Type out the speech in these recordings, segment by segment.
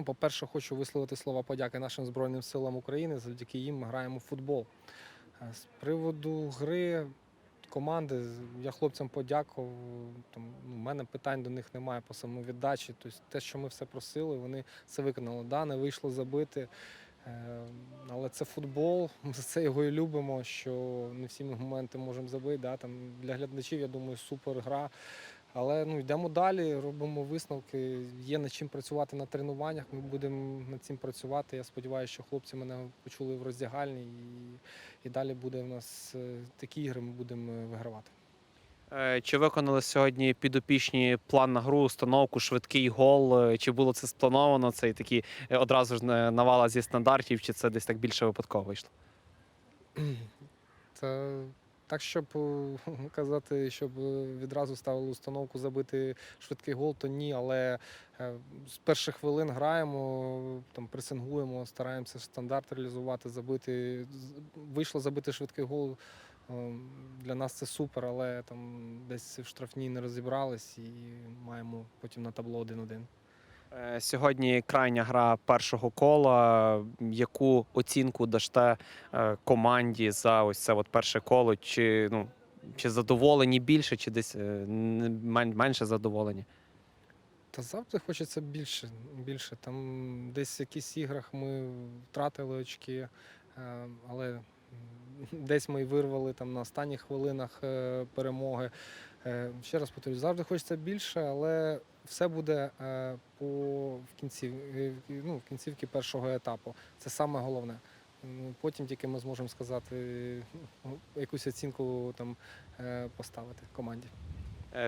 Ну, по-перше, хочу висловити слова подяки нашим Збройним силам України. Завдяки їм ми граємо в футбол. Е, З приводу гри команди, я хлопцям подякував. Там, ну, у мене питань до них немає по самовіддачі. Тобто те, що ми все просили, вони це виконали. Да, не вийшло забити. Е, Але це футбол, ми за це його і любимо, що не всі ми моменти можемо забити. Да? Там для глядачів, я думаю, супер гра. Але ну, йдемо далі, робимо висновки. Є над чим працювати на тренуваннях. Ми будемо над цим працювати. Я сподіваюся, що хлопці мене почули в роздягальні, і, і далі буде у нас е, такі ігри, ми будемо е, вигравати. Е, Чи виконали сьогодні підопічні план на гру, установку, швидкий гол? Чи було це сплановано? Це і такі одразу ж навала зі стандартів, чи це десь так більше випадково вийшло? Це так, щоб е, казати, щоб е, відразу ставили установку забити швидкий гол, то ні. Але е, з перших хвилин граємо, там пресингуємо, стараємося стандарт реалізувати, забити. Вийшло забити швидкий гол. Для нас це супер, але там десь в штрафній не розібрались і маємо потім на табло 1-1. Е, Сьогодні крайня гра першого кола. Яку оцінку дасте е, команді за ось це от перше коло? Чи ну чи задоволені більше, чи десь е, менше задоволені? Та завжди хочеться більше. більше. Там десь в якихось іграх ми втратили очки, але десь ми й вирвали там на останніх хвилинах перемоги. Ще раз повторюю, завжди хочеться більше, але все буде е, по в кінці, е, ну, в кінцівці першого етапу. Це саме головне. Ну, Потім тільки ми зможемо сказати ну, якусь оцінку там е, поставити команді.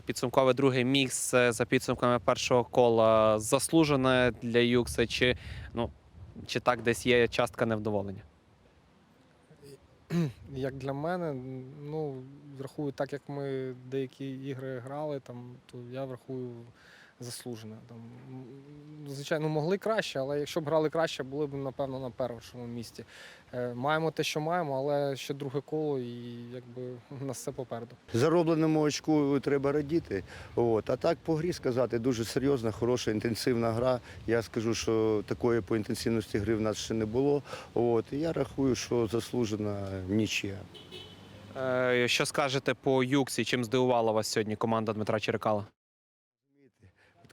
Підсумкове друге місце за підсумками першого кола заслужене для Юкса, чи ну чи так десь є частка невдоволення? Як для мене, ну врахую так, як ми деякі ігри грали, там то я врахую заслужено. Там звичайно, могли краще, але якщо б грали краще, були б напевно на першому місці. Е, Маємо те, що маємо, але ще друге коло, і якби у нас все попереду. Заробленому очку треба радіти. От. А так по грі сказати, дуже серйозна, хороша, інтенсивна гра. Я скажу, що такої по інтенсивності гри в нас ще не було. От. І я рахую, що заслужена нічия. Е, Що скажете по Юксі? Чим здивувала вас сьогодні команда Дмитра Черекала?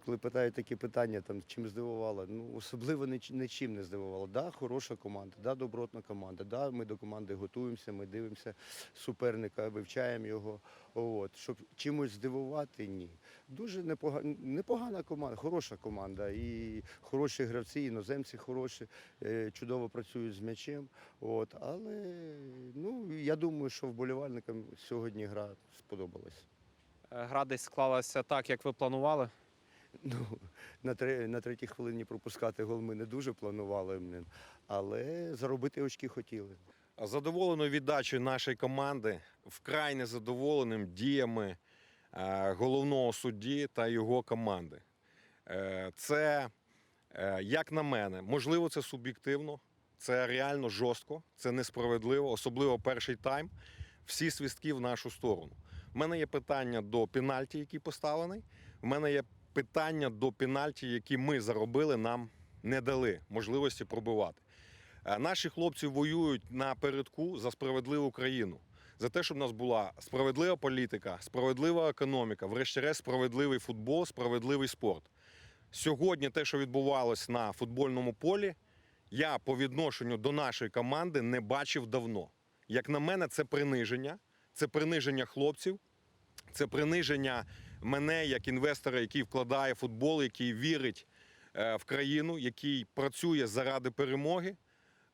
Коли питають такі питання, там чим здивувала, ну особливо ніч- нічим не здивувала. Да, хороша команда, да, добротна команда. Да, ми до команди готуємося, ми дивимося суперника, вивчаємо його. От щоб чимось здивувати, ні. Дуже непогана, непогана команда, хороша команда. І хороші гравці, іноземці хороші, е, чудово працюють з м'ячем. От, але ну я думаю, що вболівальникам сьогодні гра сподобалась. Е, Гра десь склалася так, як ви планували. Ну, на, тре- на третій хвилині пропускати гол ми не дуже планували, але заробити очки хотіли. задоволеною віддачею нашої команди, вкрай незадоволеним діями е, головного судді та його команди. Е, Це, е, як на мене, можливо, це суб'єктивно, це реально жорстко, це несправедливо, особливо перший тайм. Всі свістки в нашу сторону. У мене є питання до пенальті, який поставлений. У мене є питання до пенальті, які ми заробили, нам не дали можливості пробивати. Е, Наші хлопці воюють напередку за справедливу країну, за те, щоб у нас була справедлива політика, справедлива економіка, врешті-решт, справедливий футбол, справедливий спорт. Сьогодні те, що відбувалось на футбольному полі, я по відношенню до нашої команди не бачив давно. Як на мене, це приниження, це приниження хлопців, це приниження мене як інвестора, який вкладає футбол, який вірить е, в країну, який працює заради перемоги.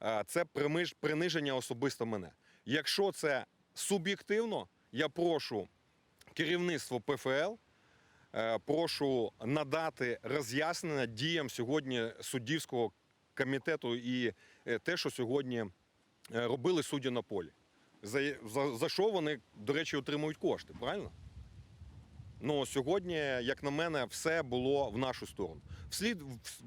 Е, Це приниження особисто мене. Якщо це суб'єктивно, я прошу керівництво ПФЛ, е, прошу надати роз'яснення діям сьогодні суддівського комітету і те, що сьогодні робили судді на полі. За, за, за що вони, до речі, отримують кошти, правильно? Ну, сьогодні, як на мене, все було в нашу сторону. Вслід в,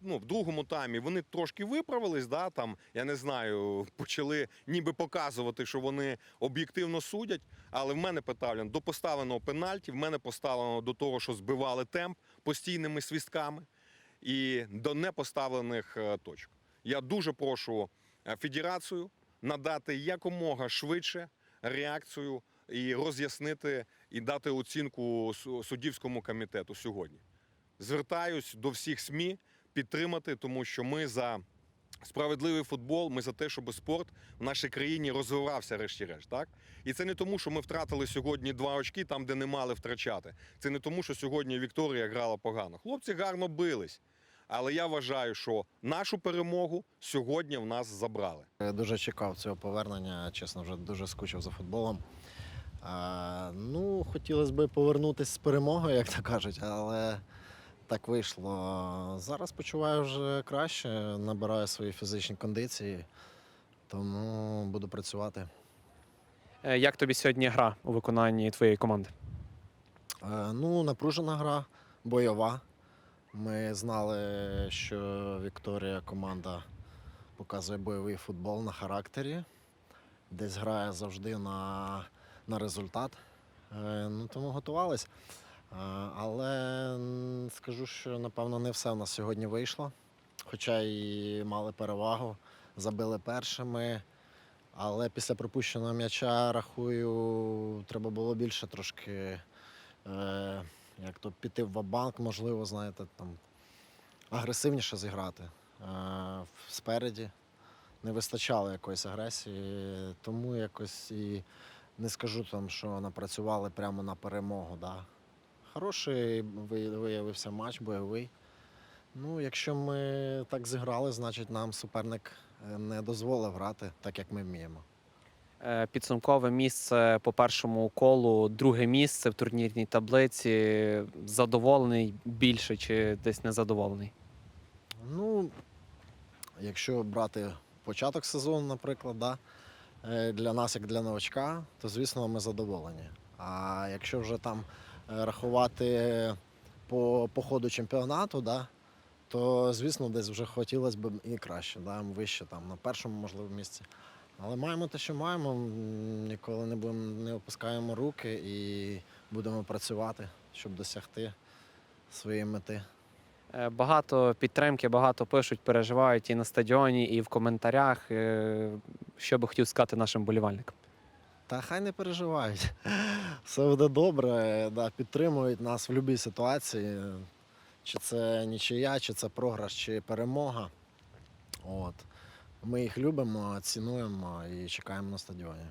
ну, в другому таймі вони трошки виправились, да, там, я не знаю, почали ніби показувати, що вони об'єктивно судять. Але в мене питання до поставленого пенальті, в мене поставлено до того, що збивали темп постійними свістками. і до непоставлених е, точок. Я дуже прошу е, федерацію надати якомога швидше реакцію і роз'яснити і дати оцінку су- суддівському комітету сьогодні. Звертаюсь до всіх СМІ підтримати, тому що ми за справедливий футбол, ми за те, щоб спорт в нашій країні розвивався, решті-решт. Так? І це не тому, що ми втратили сьогодні два очки там, де не мали втрачати. Це не тому, що сьогодні Вікторія грала погано. Хлопці гарно бились. Але я вважаю, що нашу перемогу сьогодні в нас забрали. Я Дуже чекав цього повернення, чесно, вже дуже скучив за футболом. А, ну, хотілося б повернутися з перемогою, як то кажуть, але так вийшло. Зараз почуваю вже краще, набираю свої фізичні кондиції, тому буду працювати. Е, Як тобі сьогодні гра у виконанні твоєї команди? Е, Ну, напружена гра, бойова. Ми знали, що Вікторія команда показує бойовий футбол на характері, десь грає завжди на, на результат. Е, Ну, тому готувались. Е, Але скажу, що напевно не все в нас сьогодні вийшло. Хоча і мали перевагу, забили першими. Але після пропущеного м'яча, рахую, треба було більше трошки е, як то піти в банк можливо, знаєте, там агресивніше зіграти. Спереді не вистачало якоїсь агресії, тому якось і не скажу там, що напрацювали прямо на перемогу. Да. Хороший виявився матч, бойовий. Ну, якщо ми так зіграли, значить нам суперник е, не дозволив грати так, як ми вміємо. Е, Підсумкове місце по першому колу, друге місце в турнірній таблиці. Задоволений більше чи десь незадоволений? Ну, якщо брати початок сезону, наприклад, да, для нас, як для новачка, то звісно ми задоволені. А якщо вже там е, рахувати по, по ходу чемпіонату, да, то звісно десь вже хотілося б і краще, да, вище там на першому, можливо, місці. Але маємо те, що маємо, ніколи не будемо не опускаємо руки і будемо працювати, щоб досягти своєї мети. Е, Багато підтримки, багато пишуть, переживають і на стадіоні, і в коментарях. Е, Що би хотів сказати нашим болівальникам? Та хай не переживають. Все буде добре. Да, підтримують нас в будь-якій ситуації. Чи це нічия, чи це програш, чи перемога. От. Ми їх любимо, цінуємо і чекаємо на стадіоні.